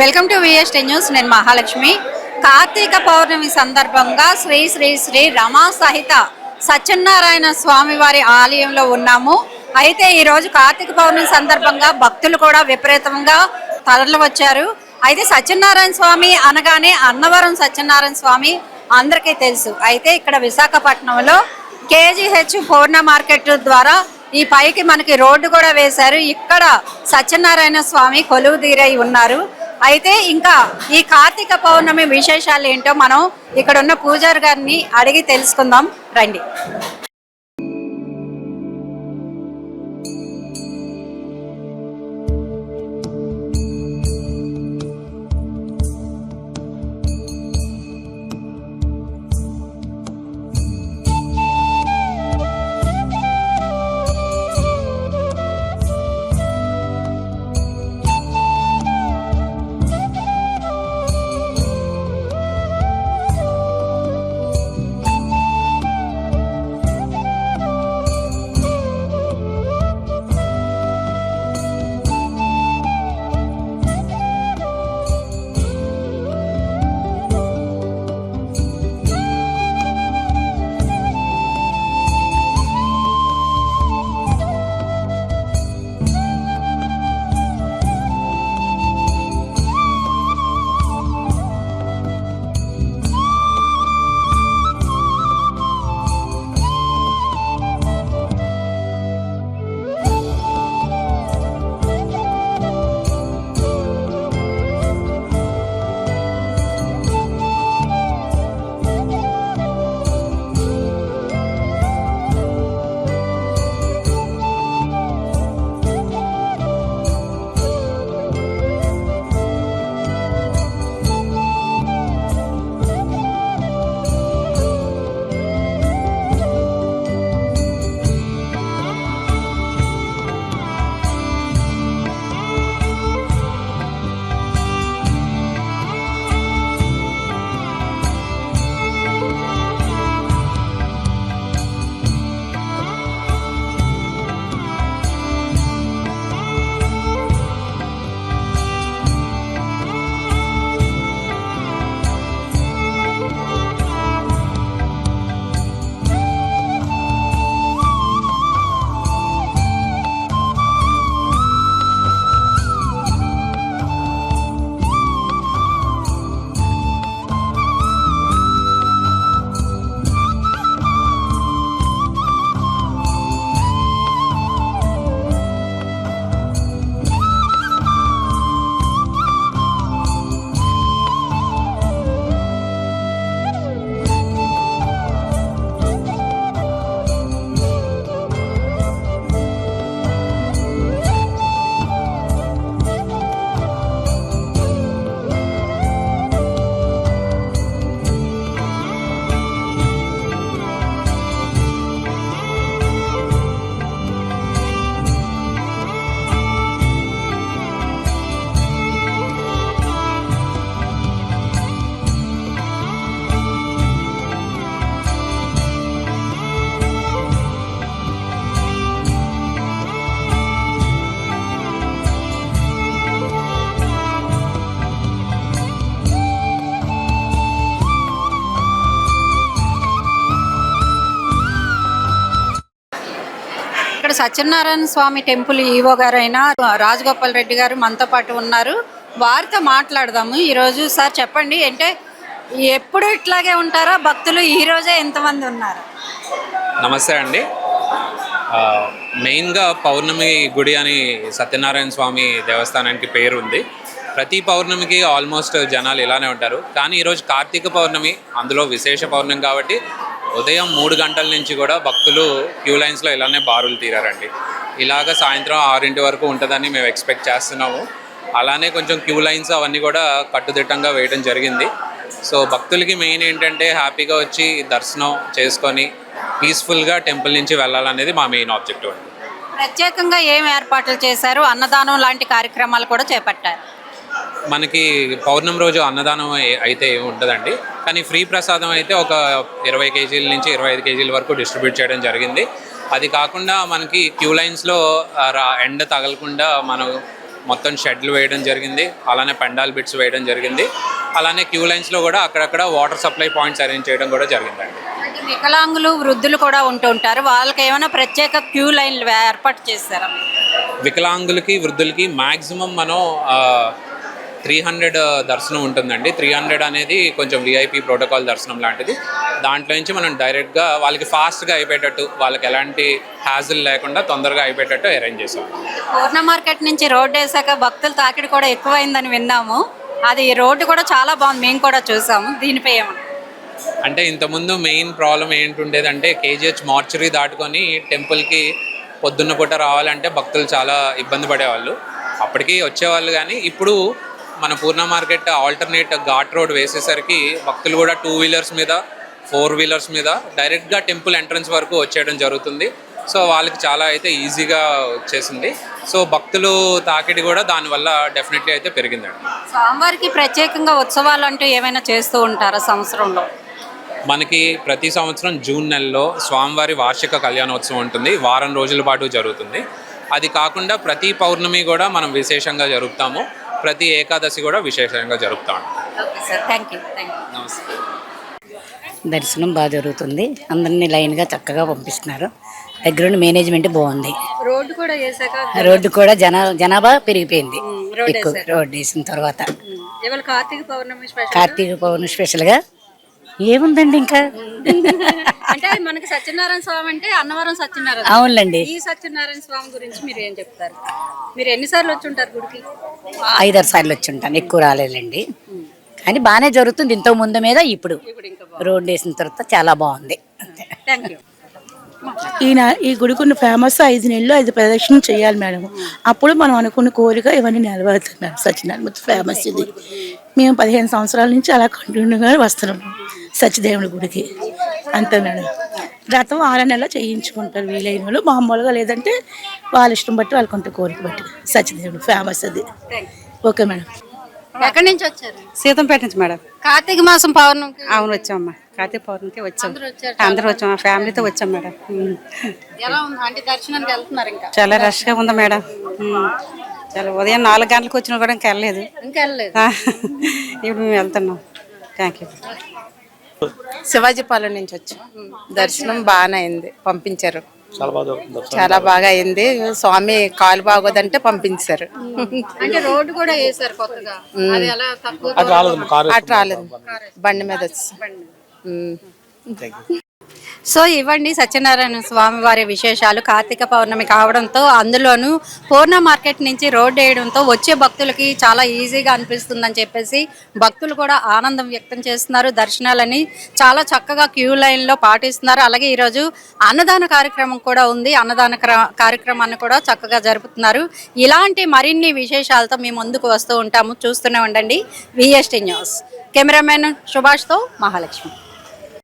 Welcome to VS news నేను మహాలక్ష్మి. కార్తీక పౌర్ణమి సందర్భంగా శ్రీ శ్రీ శ్రీ రమా సహిత సత్యనారాయణ స్వామి వారి ఆలయంలో ఉన్నాము. అయితే ఈరోజు కార్తీక పౌర్ణమి సందర్భంగా భక్తులు కూడా విపరీతంగా తరలి వచ్చారు. అయితే సత్యనారాయణ స్వామి అనగానే అన్నవరం సత్యనారాయణ స్వామి అందరికీ తెలుసు. అయితే ఇక్కడ విశాఖపట్నంలో కేజీహెచ్ పూర్ణ మార్కెట్ ద్వారా ఈ పైకి మనకి రోడ్డు కూడా వేశారు. ఇక్కడ సత్యనారాయణ స్వామి కొలువు తీరై ఉన్నారు. అయితే ఇంకా ఈ కార్తీక పౌర్ణమి విశేషాలు ఏంటో మనం ఇక్కడ ఉన్న పూజారి గారిని అడిగి తెలుసుకుందాం. రండి. ఇక్కడ సత్యనారాయణ స్వామి టెంపుల్ ఈవో గారైన రాజగోపాల్ రెడ్డి గారు మనతో పాటు ఉన్నారు. వారితో మాట్లాడదాము. ఈరోజు సార్ చెప్పండి అంటే ఎప్పుడు ఇట్లాగే ఉంటారా? భక్తులు ఈ రోజే ఎంతమంది ఉన్నారు? నమస్తే అండి. మెయిన్గా పౌర్ణమి గుడి అని సత్యనారాయణ స్వామి దేవస్థానానికి పేరు ఉంది. ప్రతి పౌర్ణమికి ఆల్మోస్ట్ జనాలు ఇలానే ఉంటారు. కానీ ఈరోజు కార్తీక పౌర్ణమి అందులో విశేష పౌర్ణమి కాబట్టి ఉదయం మూడు గంటల నుంచి కూడా భక్తులు క్యూ లైన్స్లో ఇలానే బారులు తీరారండి. ఇలాగ సాయంత్రం ఆరింటి వరకు ఉంటుందని మేము ఎక్స్పెక్ట్ చేస్తున్నాము. అలానే కొంచెం క్యూ లైన్స్ అవన్నీ కూడా కట్టుదిట్టంగా వేయడం జరిగింది. సో భక్తులకి మెయిన్ ఏంటంటే హ్యాపీగా వచ్చి దర్శనం చేసుకొని పీస్ఫుల్గా టెంపుల్ నుంచి వెళ్ళాలనేది మా మెయిన్ ఆబ్జెక్టివ్ అండి. ప్రత్యేకంగా ఏం ఏర్పాట్లు చేశారు? అన్నదానం లాంటి కార్యక్రమాలు కూడా చేపట్టారు. మనకి పౌర్ణమి రోజు అన్నదానం అయితే ఏమి ఉండదండి కానీ ఫ్రీ ప్రసాదం అయితే ఒక ఇరవై కేజీల నుంచి ఇరవై ఐదు కేజీల వరకు డిస్ట్రిబ్యూట్ చేయడం జరిగింది. అది కాకుండా మనకి క్యూ లైన్స్లో ఎండ తగలకుండా మనం మొత్తం షెడ్లు వేయడం జరిగింది. అలానే పెండాల్ బిట్స్ వేయడం జరిగింది. అలానే క్యూ లైన్స్లో కూడా అక్కడక్కడ వాటర్ సప్లై పాయింట్స్ అరేంజ్ చేయడం కూడా జరిగిందండి. వికలాంగులు వృద్ధులు కూడా ఉంటుంటారు వాళ్ళకి ఏమైనా ప్రత్యేక క్యూ లైన్లు ఏర్పాటు చేస్తారా? వికలాంగులకి వృద్ధులకి మ్యాక్సిమం మనం త్రీ హండ్రెడ్ దర్శనం ఉంటుందండి. త్రీ హండ్రెడ్ అనేది కొంచెం విఐపి ప్రోటోకాల్ దర్శనం లాంటిది. దాంట్లో నుంచి మనం డైరెక్ట్గా వాళ్ళకి ఫాస్ట్గా అయిపోయేటట్టు వాళ్ళకి ఎలాంటి హ్యాజిల్ లేకుండా తొందరగా అయిపోయేటట్టు అరేంజ్ చేసాం పూర్ణ మార్కెట్ నుంచి రోడ్డు వేసాక భక్తుల తాకిడి కూడా ఎక్కువైందని విన్నాము. అది రోడ్డు కూడా చాలా బాగుంది. మేము కూడా చూసాము. దీనిపై ఏమన్నా? అంటే ఇంతకుముందు మెయిన్ ప్రాబ్లం ఏంటుండేదంటే కేజీహెచ్ మార్చరీ దాటుకొని టెంపుల్కి పొద్దున్న పూట రావాలంటే భక్తులు చాలా ఇబ్బంది పడేవాళ్ళు. అప్పటికి వచ్చేవాళ్ళు కానీ ఇప్పుడు మన Poorna market alternate ghat road వేసేసరికి భక్తులు కూడా టూ వీలర్స్ మీద ఫోర్ వీలర్స్ మీద డైరెక్ట్గా టెంపుల్ ఎంట్రన్స్ వరకు వచ్చేయడం జరుగుతుంది. సో వాళ్ళకి చాలా అయితే ఈజీగా వచ్చేసింది. సో భక్తులు తాకిడి కూడా దానివల్ల డెఫినెట్లీ అయితే పెరిగిందండి. స్వామివారికి ప్రత్యేకంగా ఉత్సవాలు అంటూ ఏమైనా చేస్తూ ఉంటారా సంవత్సరంలో? మనకి ప్రతి సంవత్సరం జూన్ నెలలో స్వామివారి వార్షిక కళ్యాణోత్సవం ఉంటుంది. వారం రోజుల పాటు జరుగుతుంది. అది కాకుండా ప్రతి పౌర్ణమి కూడా మనం విశేషంగా జరుపుతాము. ప్రతి ఏకాదశి కూడా విశేషంగా నమస్తే. దర్శనం బాగా జరుగుతుంది. అందరినీ లైన్గా చక్కగా పంపిస్తున్నారు. దగ్గరుండి మేనేజ్మెంట్ బాగుంది. రోడ్డు కూడా వేసాక రోడ్డు కూడా జన జనాభా పెరిగిపోయింది. రోడ్ ఎక్కువ రోడ్డు వేసిన తర్వాత. కార్తీక పౌర్ణమి స్పెషల్ కార్తీక పౌర్ణమి స్పెషల్గా ఏముందండి ఇంకా? అంటే మనకి సత్యనారాయణ స్వామి అంటే అన్నవరం సత్యనారాయణ. అవునులేండి. ఈ సత్యనారాయణ స్వామి గురించి మీరు ఏం చెప్తారు? మీరు ఎన్నిసార్లు వచ్చి ఉంటారు గుడికి? ఐదారు సార్లు వచ్చి ఉంటాను ఎక్కువ రాలేదండి కానీ బాగానే జరుగుతుంది ఇంతకు ముందు మీద ఇప్పుడు. ఇప్పుడు ఇంకా రోడ్డు వేసిన తర్వాత చాలా బాగుంది. అంతే. ఈయన ఈ గుడికున్న ఫేమస్ ఐదు నెలలు ఐదు ప్రదక్షిణ చేయాలి మేడం. అప్పుడు మనం అనుకున్న కోరిక ఇవన్నీ మేడం. సత్యనారాయణ ఫేమస్ ఇది. మేము పదిహేను సంవత్సరాల నుంచి అలా కంటిన్యూగా వస్తున్నాం సత్యదేవుని గుడికి. అంతే మేడం రథం ఆరు నెలలు చేయించుకుంటారు వీలైన వాళ్ళు. మామూలుగా లేదంటే వాళ్ళ ఇష్టం బట్టి వాళ్ళ కొంత కోరిక బట్టి సత్యదేవుడు ఫేమస్ అది. Okay madam. ఎక్కడి నుంచి వచ్చారు? సీతంపేట నుంచి మేడం. కార్తీక మాసం పౌర్ణమికి. అవును వచ్చామమ్మా కార్తీక పౌర్ణమికి వచ్చాం. అందరూ వచ్చారు. అందరూ వచ్చాం. ఫ్యామిలీతో వచ్చాం మేడం. ఎలా ఉంది? అంటే దర్శనానికి వెళ్తున్నారు ఇంకా? చాలా రష్గా ఉంది మేడం. చాలా ఉదయం నాలుగు గంటలకు వచ్చినా కూడా ఇంకా వెళ్ళలేదు. ఇంకా వెళ్ళలేదు. ఆ, ఇప్పుడు మేము వెళ్తున్నాం. థ్యాంక్ యూ శివాజీపాలెం నుంచి వచ్చాం. దర్శనం బాగానే అయింది. పంపించారు. చాలా బాగా అయింది. స్వామి కాలు బాగోదంటే పంపించారు. అంటే రోడ్డు కూడా వేసారు కొత్తగా. అది ఎలా తక్కువ అటు రాలేదు. బండి మీద వచ్చి. ఉమ్. సో ఇవ్వండి సత్యనారాయణ స్వామి వారి విశేషాలు. కార్తీక పౌర్ణమి కావడంతో అందులోనూ పూర్ణ మార్కెట్ నుంచి రోడ్డు వేయడంతో వచ్చే భక్తులకి చాలా ఈజీగా అనిపిస్తుందని చెప్పేసి భక్తులు కూడా ఆనందం వ్యక్తం చేస్తున్నారు. దర్శనాలని చాలా చక్కగా క్యూ లైన్లో పాటిస్తున్నారు. అలాగే ఈరోజు అన్నదాన కార్యక్రమం కూడా ఉంది. అన్నదాన కార్యక్రమాన్ని కూడా చక్కగా జరుపుతున్నారు. ఇలాంటి మరిన్ని విశేషాలతో మేము ముందుకు వస్తూ ఉంటాము. చూస్తూనే ఉండండి. VST news. కెమెరామెన్ సుభాష్తో మహాలక్ష్మి.